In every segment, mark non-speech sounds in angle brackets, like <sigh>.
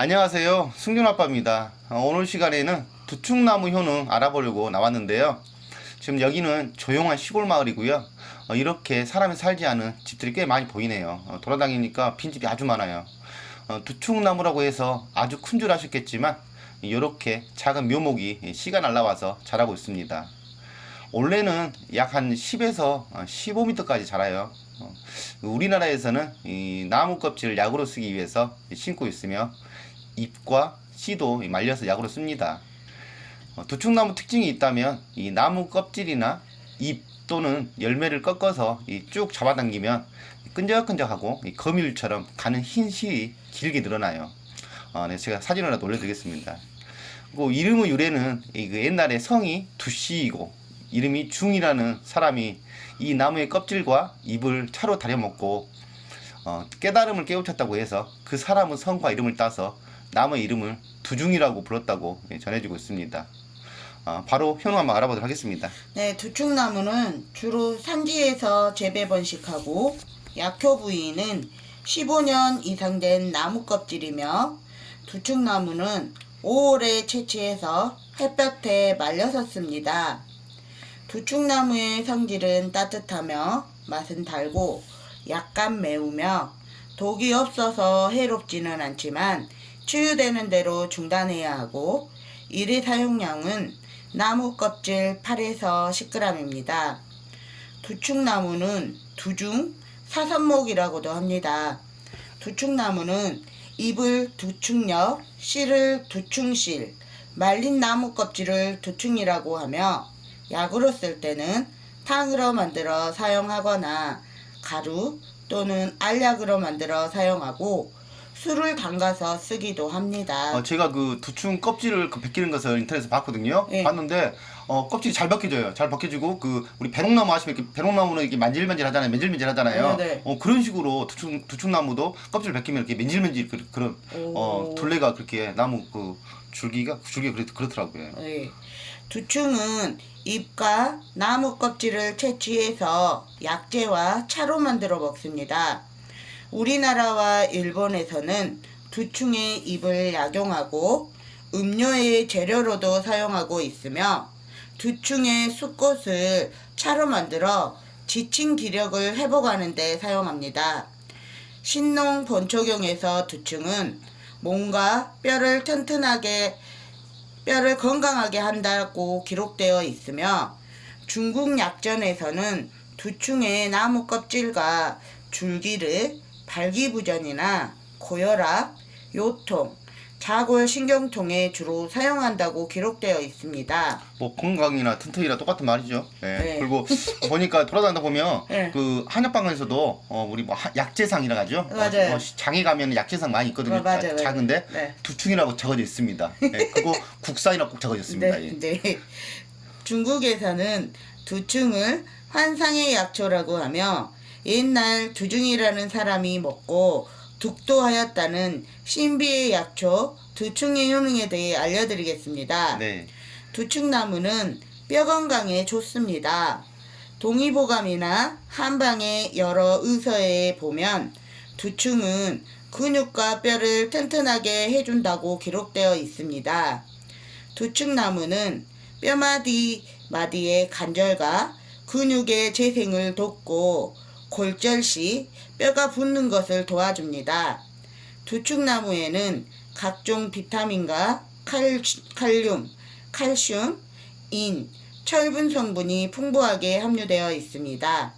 안녕하세요. 승준아빠입니다. 어, 오늘 시간에는 두충나무 효능 알아보려고 나왔는데요. 지금 여기는 조용한 시골 마을이고요. 어, 이렇게 사람이 살지 않은 집들이 꽤 많이 보이네요. 어, 돌아다니니까 빈집이 아주 많아요. 어, 두충나무라고 해서 아주 큰 줄 아셨겠지만 이렇게 작은 묘목이 씨가 날라와서 자라고 있습니다. 원래는 약 한 10에서 15m까지 자라요. 어, 우리나라에서는 이 나무 껍질을 약으로 쓰기 위해서 심고 있으며 잎과 씨도 말려서 약으로 씁니다. 어, 두충나무 특징이 있다면 이 나무 껍질이나 잎 또는 열매를 꺾어서 이쭉 잡아당기면 끈적끈적하고 이 거밀처럼 가는 흰 실이 길게 늘어나요. 어, 네, 제가 사진을 하나 올려드리겠습니다. 그 이름의 유래는 이그 옛날에 성이 두씨이고 이름이 중이라는 사람이 이 나무의 껍질과 잎을 차로 다려 먹고 어, 깨달음을 깨우쳤다고 해서 그 사람의 성과 이름을 따서 나무의 이름을 두중이라고 불렀다고 예, 전해지고 있습니다. 어, 바로 효능 한번 알아보도록 하겠습니다. 네, 두충나무는 주로 산지에서 재배 번식하고 약효 부위는 15년 이상 된 나무 껍질이며 두충나무는 5월에 채취해서 햇볕에 말려서 씁니다. 두충나무의 성질은 따뜻하며 맛은 달고 약간 매우며 독이 없어서 해롭지는 않지만 치유되는 대로 중단해야 하고 일회 사용량은 나무 껍질 8에서 10g입니다. 두충나무는 두중, 사선목이라고도 합니다. 두충나무는 잎을 두충엽, 씨를 두충실, 말린 나무 껍질을 두충이라고 하며 약으로 쓸 때는 탕으로 만들어 사용하거나 가루 또는 알약으로 만들어 사용하고 술을 담가서 쓰기도 합니다. 어, 제가 그 두충 껍질을 그 벗기는 것을 인터넷에서 봤거든요. 예. 봤는데 어, 껍질이 잘 벗겨져요. 잘 벗겨지고 그 우리 배롱나무 아시면 이렇게 배롱나무는 이렇게 만질만질 하잖아요. 맨질맨질 하잖아요. 네, 네. 어, 그런 식으로 두충 두충나무도 껍질 벗기면 이렇게 맨질맨질 그, 그런 어, 오. 둘레가 그렇게 나무 그 줄기가 줄기가 그렇, 그렇더라고요. 네. 두충은 잎과 나무 껍질을 채취해서 약재와 차로 만들어 먹습니다. 우리나라와 일본에서는 두충의 잎을 약용하고 음료의 재료로도 사용하고 있으며 두충의 숫꽃을 차로 만들어 지친 기력을 회복하는 데 사용합니다. 신농 본초경에서 두충은 몸과 뼈를 튼튼하게 뼈를 건강하게 한다고 기록되어 있으며 중국 약전에서는 두충의 나무 껍질과 줄기를 발기부전이나 고혈압, 요통, 자골신경통에 주로 사용한다고 기록되어 있습니다. 뭐 건강이나 튼튼이나 똑같은 말이죠. 예. 네. 그리고 보니까 돌아다니다 보면 <laughs> 네. 그 한약방에서도 어, 우리 뭐 하- 약재상이라 하죠. 맞아요. 어, 어, 장에 가면 약재상 많이 있거든요. 어, 맞아요. 작은데 네. 두충이라고 적어져 있습니다. <laughs> 예. 그거 국산이라고 꼭 적어져 있습니다. 예. 네, 네. 중국에서는 두충을 환상의 약초라고 하며 옛날 두중이라는 사람이 먹고 득도하였다는 신비의 약초 두충의 효능에 대해 알려드리겠습니다. 네. 두충나무는 뼈 건강에 좋습니다. 동의보감이나 한방의 여러 의서에 보면 두충은 근육과 뼈를 튼튼하게 해준다고 기록되어 있습니다. 두충나무는 뼈마디 마디의 관절과 근육의 재생을 돕고 골절 시 뼈가 붙는 것을 도와줍니다. 두충나무에는 각종 비타민과 칼, 칼륨, 칼슘, 인, 철분 성분이 풍부하게 함유되어 있습니다.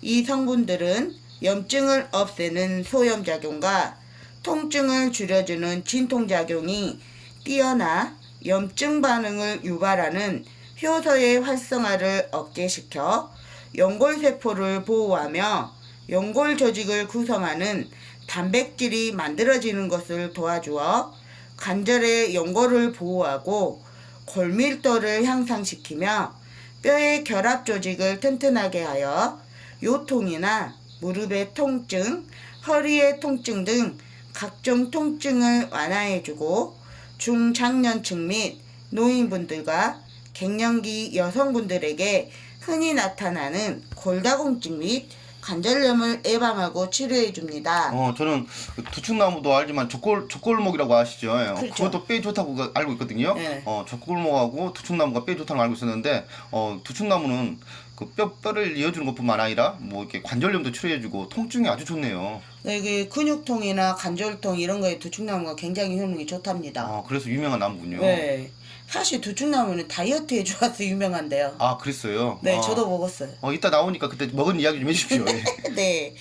이 성분들은 염증을 없애는 소염작용과 통증을 줄여주는 진통작용이 뛰어나 염증 반응을 유발하는 효소의 활성화를 억제시켜 연골세포를 보호하며 연골 조직을 구성하는 단백질이 만들어지는 것을 도와주어 관절의 연골을 보호하고 골밀도를 향상시키며 뼈의 결합 조직을 튼튼하게 하여 요통이나 무릎의 통증, 허리의 통증 등 각종 통증을 완화해주고 중장년층 및 노인분들과 갱년기 여성분들에게 흔히 나타나는 골다공증 및 관절염을 예방하고 치료해 줍니다. 어, 저는 그 두축나무도 알지만 족골 족골목이라고 아시죠? 예, 어, 그렇죠. 그것도 뼈에 좋다고 그- 알고 있거든요. 네. 어, 족골목하고 두축나무가 뼈에 좋다는 걸 알고 있었는데, 어, 두축나무는 그 뼈, 뼈를 이어주는 것뿐만 아니라 뭐 이렇게 관절염도 치료해주고 통증이 아주 좋네요. 네, 그 근육통이나 관절통 이런 거에 두축나무가 굉장히 효능이 좋답니다. 아, 그래서 유명한 나무군요. 네. 사실 두축나무는 다이어트에 좋아서 유명한데요. 아, 그랬어요. 네, 아. 저도 먹었어요. 어, 이따 나오니까 그때 먹은 이야기 좀 해주십시오. 예. <laughs> 네.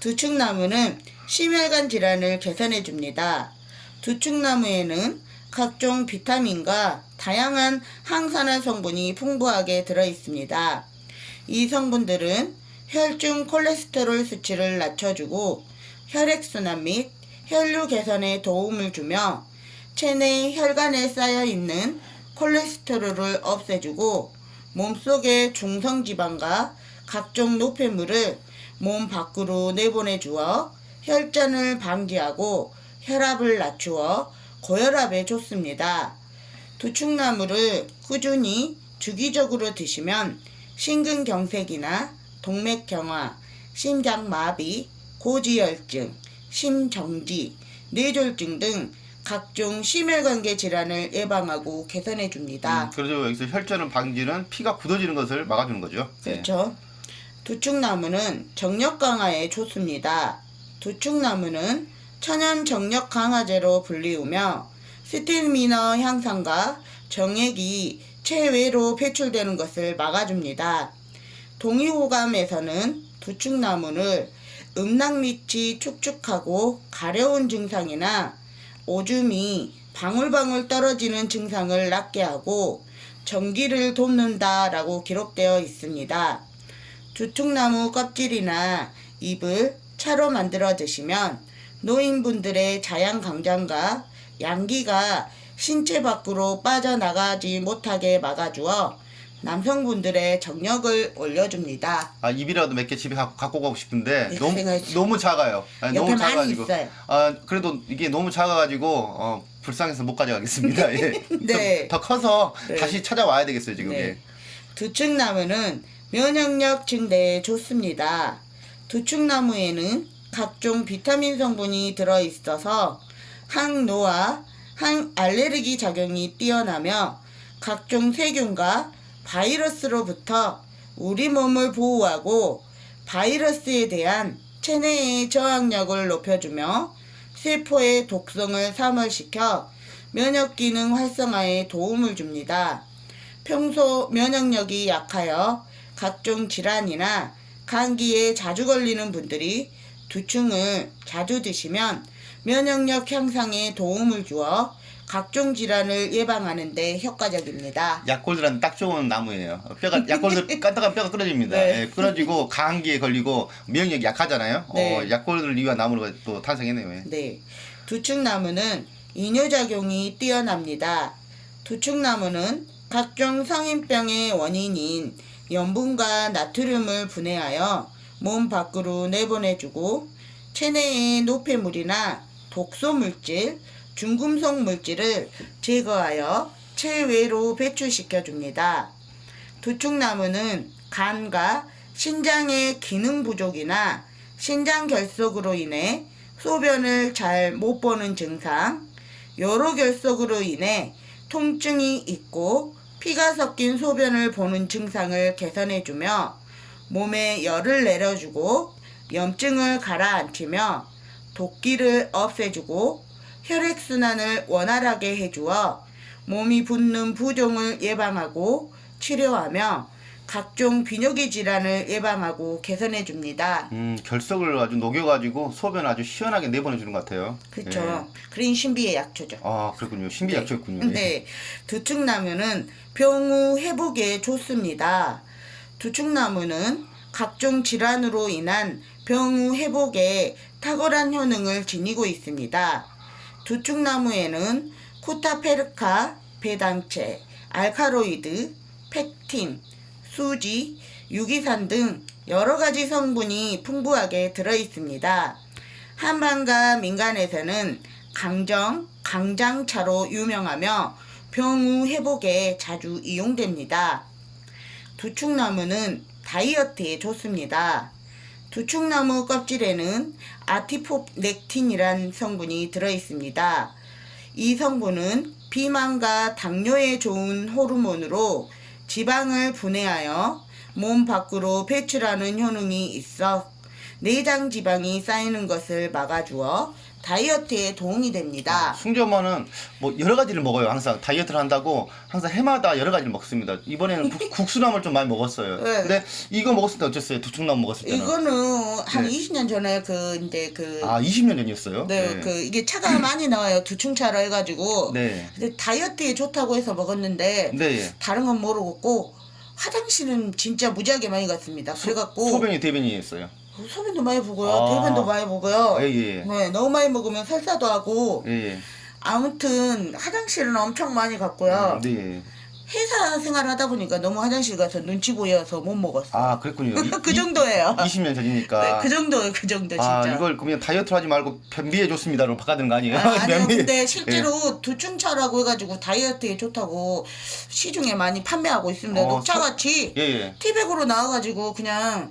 두축나무는 심혈관 질환을 개선해 줍니다. 두축나무에는 각종 비타민과 다양한 항산화 성분이 풍부하게 들어 있습니다. 이 성분들은 혈중 콜레스테롤 수치를 낮춰주고 혈액순환 및 혈류 개선에 도움을 주며 체내 혈관에 쌓여 있는 콜레스테롤을 없애주고 몸속의 중성지방과 각종 노폐물을 몸 밖으로 내보내주어 혈전을 방지하고 혈압을 낮추어 고혈압에 좋습니다. 두축나무를 꾸준히 주기적으로 드시면 심근경색이나 동맥경화, 심장마비, 고지혈증, 심정지, 뇌졸중 등 각종 심혈관계 질환을 예방하고 개선해 줍니다. 음, 그래서 여기서 혈전을 방지는 피가 굳어지는 것을 막아주는 거죠. 네. 그렇죠. 두축나무는 정력 강화에 좋습니다. 두축나무는 천연 정력 강화제로 불리우며 스테미너 향상과 정액이 체외로 배출되는 것을 막아줍니다. 동의호감에서는 두축나무를 음낭 밑이 축축하고 가려운 증상이나 오줌이 방울방울 떨어지는 증상을 낫게 하고 전기를 돕는다 라고 기록되어 있습니다. 두축나무 껍질이나 잎을 차로 만들어 드시면 노인분들의 자양 강장과 양기가 신체 밖으로 빠져나가지 못하게 막아주어 남성분들의 정력을 올려줍니다. 아 입이라도 몇 개 집에 갖고, 갖고 가고 싶은데 네, 너무. 너무 작아요. 아니, 옆에 너무 많이 작아가지고. 있어요. 아 그래도 이게 너무 작아가지고 어, 불쌍해서 못 가져가겠습니다. <laughs> 예. 네. 좀 더 커서 네. 다시 찾아와야 되겠어요 지금. 네. 예. 두축나무는 면역력 증대에 좋습니다. 두축나무에는 각종 비타민 성분이 들어 있어서 항노화, 항알레르기 작용이 뛰어나며 각종 세균과 바이러스로부터 우리 몸을 보호하고 바이러스에 대한 체내의 저항력을 높여주며 세포의 독성을 사멸시켜 면역 기능 활성화에 도움을 줍니다. 평소 면역력이 약하여 각종 질환이나 감기에 자주 걸리는 분들이 두충을 자주 드시면 면역력 향상에 도움을 주어 각종 질환을 예방하는 데 효과적입니다. 약골들한테 딱 좋은 나무예요. 뼈가 약골들 <laughs> 깐딱한 뼈가 끊어집니다. 네. 예, 끊어지고 감기에 걸리고 면역력이 약하잖아요. 네. 어, 약골들을 위한 나무로 또 탄생했네요. 예. 네. 두축나무는 이뇨작용이 뛰어납니다. 두축나무는 각종 성인병의 원인인 염분과 나트륨을 분해하여 몸 밖으로 내보내주고 체내의 노폐물이나 독소 물질, 중금속 물질을 제거하여 체외로 배출시켜 줍니다. 두축나무는 간과 신장의 기능 부족이나 신장 결석으로 인해 소변을 잘 못 보는 증상, 여로 결석으로 인해 통증이 있고 피가 섞인 소변을 보는 증상을 개선해주며 몸에 열을 내려주고 염증을 가라앉히며 도끼를 없애주고 혈액순환을 원활하게 해주어 몸이 붓는 부종을 예방하고 치료하며 각종 비뇨기 질환을 예방하고 개선해 줍니다. 음, 결석을 아주 녹여가지고 소변을 아주 시원하게 내보내주는 것 같아요. 그렇죠. 예. 그린 신비의 약초죠. 아 그렇군요. 신비 약초였군요. 예. 네. 두축나무는 병우 회복에 좋습니다. 두축나무는 각종 질환으로 인한 병우 회복에 탁월한 효능을 지니고 있습니다. 두축나무에는 코타페르카, 배당체, 알카로이드, 펙틴, 수지, 유기산 등 여러 가지 성분이 풍부하게 들어 있습니다. 한반과 민간에서는 강정, 강장차로 유명하며 병우 회복에 자주 이용됩니다. 두축나무는 다이어트에 좋습니다. 두충나무 껍질에는 아티포넥틴이란 성분이 들어 있습니다. 이 성분은 비만과 당뇨에 좋은 호르몬으로 지방을 분해하여 몸 밖으로 배출하는 효능이 있어 내장 지방이 쌓이는 것을 막아주어 다이어트에 도움이 됩니다. 승주 엄마는 뭐 여러 가지를 먹어요. 항상 다이어트를 한다고 항상 해마다 여러 가지를 먹습니다. 이번에는 국, <laughs> 국수나물 좀 많이 먹었어요. 네. 근데 이거 먹었을 때 어땠어요? 두충나무 먹었을 때는? 이거는 한 네. 20년 전에 그 이제 그 아 20년 전이었어요? 네, 그 이게 차가 많이 나와요. 두충차로 해가지고. 네. 근데 다이어트에 좋다고 해서 먹었는데 네. 예. 다른 건 모르겠고 화장실은 진짜 무지하게 많이 갔습니다. 그래갖고 소변이 대변이었어요. 소변도 많이 보고요, 아. 대변도 많이 보고요. 예, 예. 네, 너무 많이 먹으면 설사도 하고 예, 예. 아무튼 화장실은 엄청 많이 갔고요. 네. 회사 생활하다 보니까 너무 화장실 가서 눈치 보여서 못 먹었어. 아 그랬군요. 이- <laughs> 그 이- 정도예요. 20년 전이니까. 네, 그 정도예요, 그 정도 진짜. 아 이걸 그러면 다이어트 하지 말고 변비해 줬습니다로 바꿔야 되는 거 아니에요? 아, 아니요. 변비. 근데 실제로 두충차라고 해가지고 다이어트에 좋다고 시중에 많이 판매하고 있습니다. 어, 녹차같이 예, 예. 티백으로 나와가지고 그냥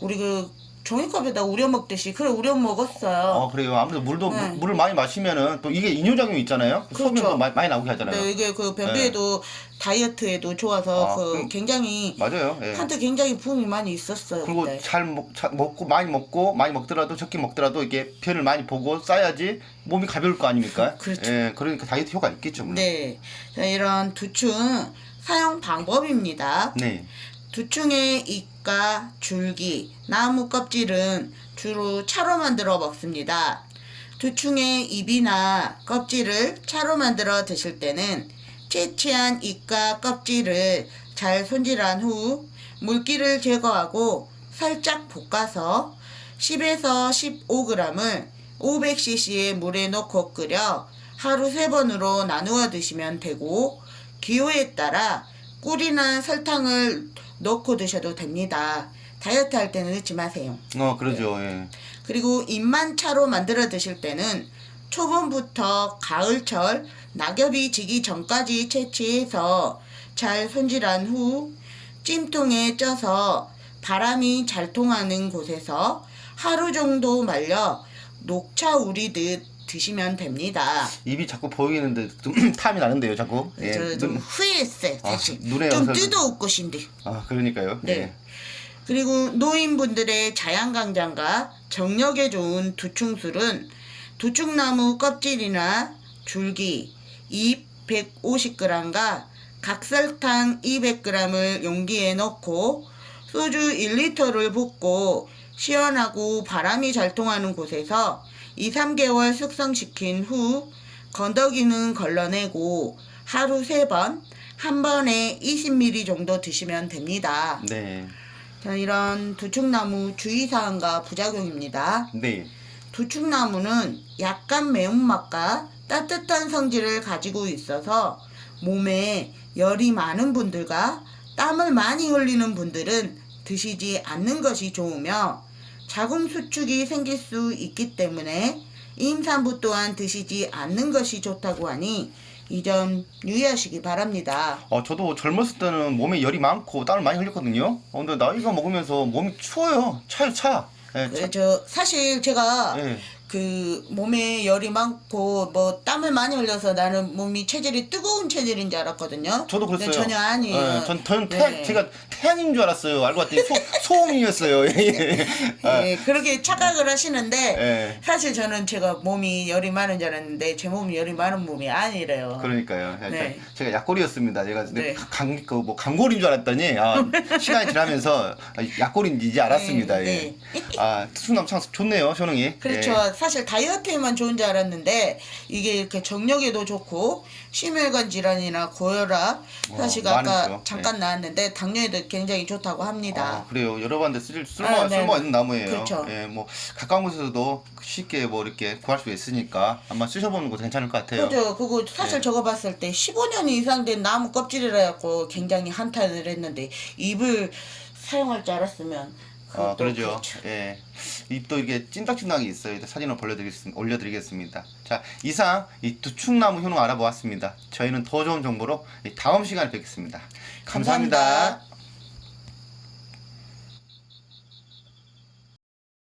우리 그 종이컵에다 우려 먹듯이 그래 우려 먹었어요. 어 그래요. 아무래도 물도 네. 물- 물을 많이 마시면은 또 이게 이뇨작용이 있잖아요. 그렇죠. 소변도 많이, 많이 나오게 하잖아요. 근데 이게 그 변비에도 다이어트에도 좋아서 아, 그 그럼- 굉장히 맞아요. 예. 한때 굉장히 부음이 많이 있었어요. 그리고 그때. 잘 먹, 잘 먹고 많이 먹고 많이 먹더라도 적게 먹더라도 이게 변을 많이 보고 쌓야지 몸이 가벼울 거 아닙니까? 그렇죠. 예, 그러니까 다이어트 효과 있겠죠. 물론. 네, 자, 이런 두충 사용 방법입니다. 네. 두충의 잎과 줄기, 나무 껍질은 주로 차로 만들어 먹습니다. 두충의 잎이나 껍질을 차로 만들어 드실 때는 채취한 잎과 껍질을 잘 손질한 후 물기를 제거하고 살짝 볶아서 10에서 15g을 500cc의 물에 넣고 끓여 하루 세 번으로 나누어 드시면 되고 기호에 따라 꿀이나 설탕을 넣고 드셔도 됩니다. 다이어트 할 때는 넣지 마세요. 어, 그러죠. 예. 그리고 잎만 차로 만들어 드실 때는 초봄부터 가을철 낙엽이 지기 전까지 채취해서 잘 손질한 후 찜통에 쪄서 바람이 잘 통하는 곳에서 하루 정도 말려 녹차 우리듯 드시면 됩니다. 입이 자꾸 보이는데 좀 <clears throat> 탐이 나는데요, 자꾸. 예. 저좀 눈- 후회했어요, 아, 사실. 눈에 좀 영상을- 뜯어 웃고신데. 아, 그러니까요. 네. 예. 그리고 노인분들의 자양강장과 정력에 좋은 두충술은 두충나무 껍질이나 줄기, 잎 150g과 각설탕 200g을 용기에 넣고 소주 1리터를 붓고 시원하고 바람이 잘 통하는 곳에서 2, 3개월 숙성시킨 후 건더기는 걸러내고 하루 3번, 한 번에 20ml 정도 드시면 됩니다. 네. 자, 이런 두충나무 주의사항과 부작용입니다. 네. 두충나무는 약간 매운맛과 따뜻한 성질을 가지고 있어서 몸에 열이 많은 분들과 땀을 많이 흘리는 분들은 드시지 않는 것이 좋으며 자궁 수축이 생길 수 있기 때문에 임산부 또한 드시지 않는 것이 좋다고 하니 이 점 유의하시기 바랍니다. 어, 저도 젊었을 때는 몸에 열이 많고 땀을 많이 흘렸거든요. 어, 근데 나이가 먹으면서 몸이 추워요. 차요, 차. 예, 차. 네, 저 사실 제가 예. 그 몸에 열이 많고 뭐 땀을 많이 흘려서 나는 몸이 체질이 뜨거운 체질인 줄 알았거든요. 저도 그랬어요. 전혀 아니에요. 예, 전, 전 태양, 네. 제가 태양인 줄 알았어요. 알고 봤더니 소, <laughs> 소음이었어요. 예, 예. 아, 예, 그렇게 착각을 하시는데 예. 사실 저는 제가 몸이 열이 많은 줄 알았는데 제 몸이 열이 많은 몸이 아니래요. 그러니까요. 예, 네. 제가 약골이었습니다. 제가 네. 강, 그, 뭐, 강골인 줄 알았더니, 아, 시간이 지나면서 약골인지 이제 알았습니다. 네, 예. 아, 투수남 참 좋네요, 효능이. 그렇죠. 예. 사실 다이어트에만 좋은 줄 알았는데 이게 이렇게 정력에도 좋고 심혈관 질환이나 고혈압 어, 사실 많이 아까 있죠. 잠깐 나왔는데 당뇨에도 굉장히 좋다고 합니다. 아, 그래요. 여러 반데 쓸, 쓸모, 아, 네. 쓸모가 있는 나무예요. 그렇죠. 예, 뭐, 가까운 곳에서도 쉽게 뭐 이렇게 구할 수 있으니까 한번 쓰셔보는 것도 괜찮을 것 같아요. 그죠. 그거 사실 네. 저거 봤을 때 15년 이상 된 나무 껍질이라 해갖고 굉장히 한탄을 했는데 잎을 사용할 줄 알았으면 아, 그러죠. 그렇죠. 예. 잎도 이게 찐딱찐딱이 있어요. 사진을 올려드리겠습니다. 올려드리겠습니다. 자, 이상 이 두충나무 효능 알아보았습니다. 저희는 더 좋은 정보로 이 다음 시간에 뵙겠습니다 감사합니다. 감사합니다.